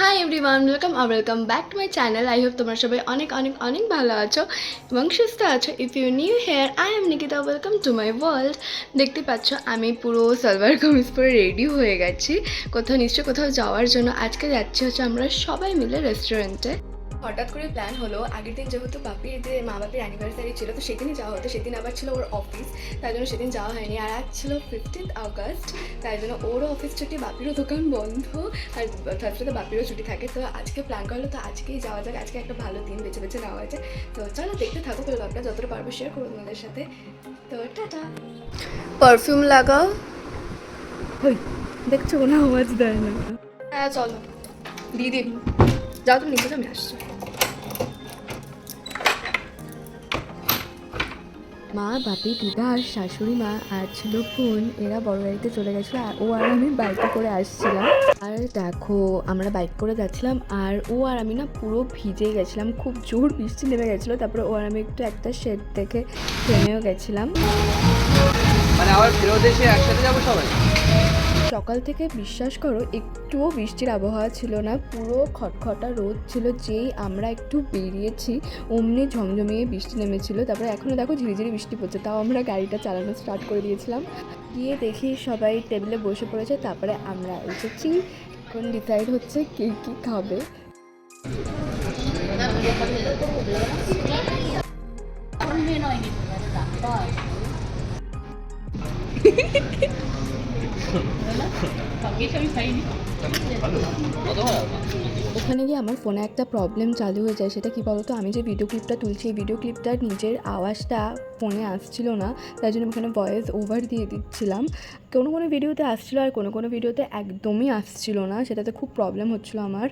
High everyone welcome R welcome back to my channel I hope তোমরা সবাই অনেক অনেক অনেক ভালো আছো এবং সুস্থ আছো। If you new here I am Nikita welcome to my world দেখতে পাচ্ছ, আমি পুরো সালভার কামিজ পরে রেডি হয়ে গেছি। কোথাও নিশ্চয় কোথাও যাওয়ার জন্য। আজকে যাচ্ছি হচ্ছে আমরা সবাই মিলে রেস্টুরেন্টে হঠাৎ করে প্ল্যান হলো আগের দিন যেহেতু বাপির যে মা বাপির অ্যানিভার্সারি ছিল তো সেদিনই যাওয়া হতো। সেদিন আবার ছিল ওর অফিস তাই জন্য সেদিন যাওয়া হয়নি। আর আজ ছিল ফিফটিন্থ আগস্ট তাই জন্য ওরও অফিস ছুটি বাপিরও দোকান বন্ধ আর থার্সডেতে বাপিরও ছুটি থাকে। তো আজকে প্ল্যান করল তো আজকেই যাওয়া যাক। আজকে একটা ভালো দিন বেছে বেছে নেওয়া হয়েছে। তো চলো দেখতে থাকো পুরো ব্লগটা যতটা পারব শেয়ার করব তোমাদের সাথে। তো টাটা। পারফিউম লাগাও। দেখছ কোনো আওয়াজ দেয় না। হ্যাঁ চলো। দিদি যাও তুমি নিচে আমি আসছি। মা বাপি দিদা আর শাশুড়ি মা আর ছিল বোন এরা বড় গাড়িতে চলে গেছিল আর ও আর আমি বাইকে করে আসছিলাম। আর দেখো আমরা বাইক করে যাচ্ছিলাম আর ও আর আমি না পুরো ভিজে গেছিলাম খুব জোর বৃষ্টি নেমে গেছিল তারপরে ও আর আমি একটু একটা শেড থেকে থেমেও গেছিলাম। মানে আবার ফেরত এসে একসাথে যাব সবাই? সকাল থেকে বিশ্বাস করো একটুও বৃষ্টির আবহাওয়া ছিল না। পুরো খটখটা রোদ ছিল যেই আমরা একটু বেরিয়েছি অমনি ঝমঝমিয়ে বৃষ্টি নেমেছিল। তারপরে এখনও দেখো ঝিরিঝিরি বৃষ্টি পড়ছে তাও আমরা গাড়িটা চালানো স্টার্ট করে দিয়েছিলাম। গিয়ে দেখি সবাই টেবিলে বসে পড়েছে তারপরে আমরা এসেছি। এখন ডিসাইড হচ্ছে কে কী খাবে। ওখানে গিয়ে আমার ফোনে একটা প্রবলেম চালু হয়ে যায়, সেটা কি বলতো? আমি যে ভিডিও ক্লিপটা তুলছি, এই ভিডিও ক্লিপটার নিজের আওয়াজটা ফোনে আসছিল না তাই জন্য ওখানে ভয়েস ওভার দিয়ে দিচ্ছিলাম। কোনো কোনো ভিডিওতে আসছিল আর কোনো কোনো ভিডিওতে একদমই আসছিল না, সেটাতে খুব প্রবলেম হচ্ছিল আমার।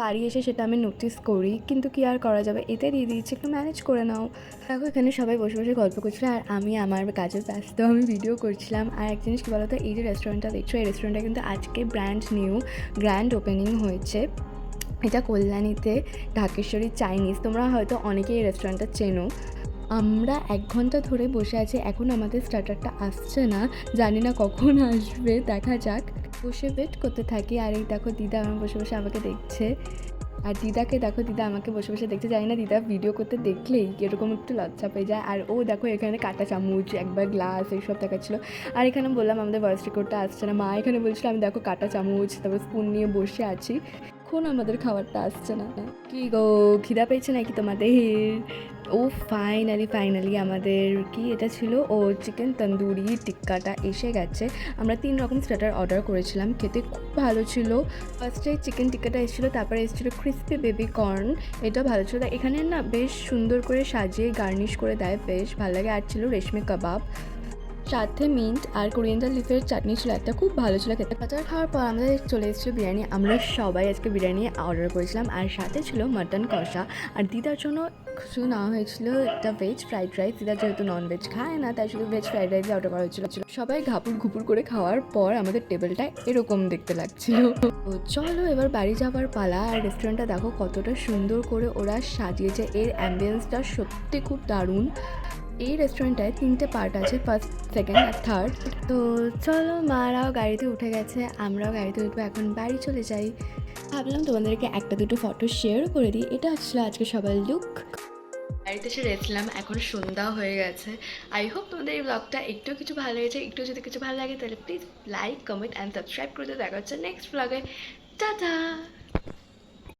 বাড়ি এসে সেটা আমি নোটিস করি, কিন্তু কি আর করা যাবে? এতে দিয়ে দিয়েছি, একটু ম্যানেজ করে নাও। দেখো, এখানে সবাই বসে বসে গল্প করছিল, আর আমি আমার কাজের ব্যস্ত, আমি ভিডিও করছিলাম। আর এক জিনিস কী বলতো? এই যে রেস্টুরেন্টটা দেখছ? এই রেস্টুরেন্টটা কিন্তু আজকে ব্র্যান্ড নিউ গ্র্যান্ড ওপেনিং হয়েছে। এটা কল্যাণীতে ঢাকেশ্বরী চাইনিজ তোমরা হয়তো অনেকেই এই রেস্টুরেন্টটা চেনো। আমরা এক ঘণ্টা ধরে বসে আছি। এখন আমাদের স্টার্টারটা আসছে না। জানি না কখন আসবে। দেখা যাক। বসে ওয়েট করতে থাকি। আর এই দেখো দিদা আমার বসে বসে আমাকে দেখছে। আর দিদাকে দেখো, দিদা আমাকে বসে বসে দেখতে যায় না। দিদা ভিডিও করতে দেখলেই এরকম একটু লজ্জা পেয়ে যায়। আর ও দেখো, এখানে কাটা চামচ, একবার গ্লাস এইসব দেখাচ্ছিলো। আর এখানে বললাম, আমাদের ভয়েস রেকর্ডটা আসছে না। মা এখানে বলছিল, আমি দেখো কাটা চামচ, তারপর স্পুন নিয়ে বসে আছি। এখন আমাদের খাবারটা আসছে না। কি গো, খিদা পেয়েছে নাকি তোমাদের? ও ফাইনালি ফাইনালি আমাদের কি এটা ছিল? ও চিকেন তন্দুরি টিক্কাটা এসে গেছে। আমরা তিন রকম স্টার্টার অর্ডার করেছিলাম, খেতে খুব ভালো ছিল। ফার্স্টে চিকেন টিক্কাটা এসেছিল, তারপরে এসেছিল ক্রিস্পি বেবি কর্ন এটা ভালো ছিল। এখানে না বেশ সুন্দর করে সাজিয়ে গার্নিশ করে দেয়, বেশ ভালো লাগে। আর ছিল রেশমি কাবাব। সাথে মিন্ট আর কোরিয়েন্ডার লিফের চাটনি ছিল একটা খুব ভালো ছিল খেতে। বাজার খাওয়ার পর আমাদের চলে এসেছিল বিরিয়ানি। আমরা সবাই আজকে বিরিয়ানি অর্ডার করেছিলাম আর সাথে ছিল মাটন কষা। আর দিদার জন্য কিছু নেওয়া হয়েছিল একটা ভেজ ফ্রাইড রাইস দিদা যেহেতু নন ভেজ খায় না, তাই শুধু ভেজ ফ্রাইড রাইস অর্ডার করা হয়েছিল। সবাই ঘাপুর ঘুপুর করে খাওয়ার পর আমাদের টেবিলটা এরকম দেখতে লাগছিল। তো চলো এবার বাড়ি যাওয়ার পালা। আর রেস্টুরেন্টটা দেখো কতটা সুন্দর করে ওরা সাজিয়েছে। এর অ্যাম্বিয়েন্সটা সত্যি খুব দারুণ। এই রেস্টুরেন্টটায় তিনটে পার্ট আছে ফার্স্ট সেকেন্ড আর থার্ড তো চলো মারাও গাড়িতে উঠে গেছে, আমরাও গাড়িতে উঠবো, এখন বাড়ি চলে যাই। ভাবলাম তোমাদেরকে একটা দুটো ফটো শেয়ার করে দিই, এটা আসলে আজকে সবার লুক বাড়িতে এসে রেখলাম এখন সন্ধ্যা হয়ে গেছে। আই হোপ তোমাদের এই ব্লগটা একটু কিছু ভালো লেগেছে, একটু যদি কিছু ভালো লাগে তাহলে please like comment and subscribe করে দিও দেখা হচ্ছে নেক্সট ব্লগে টাটা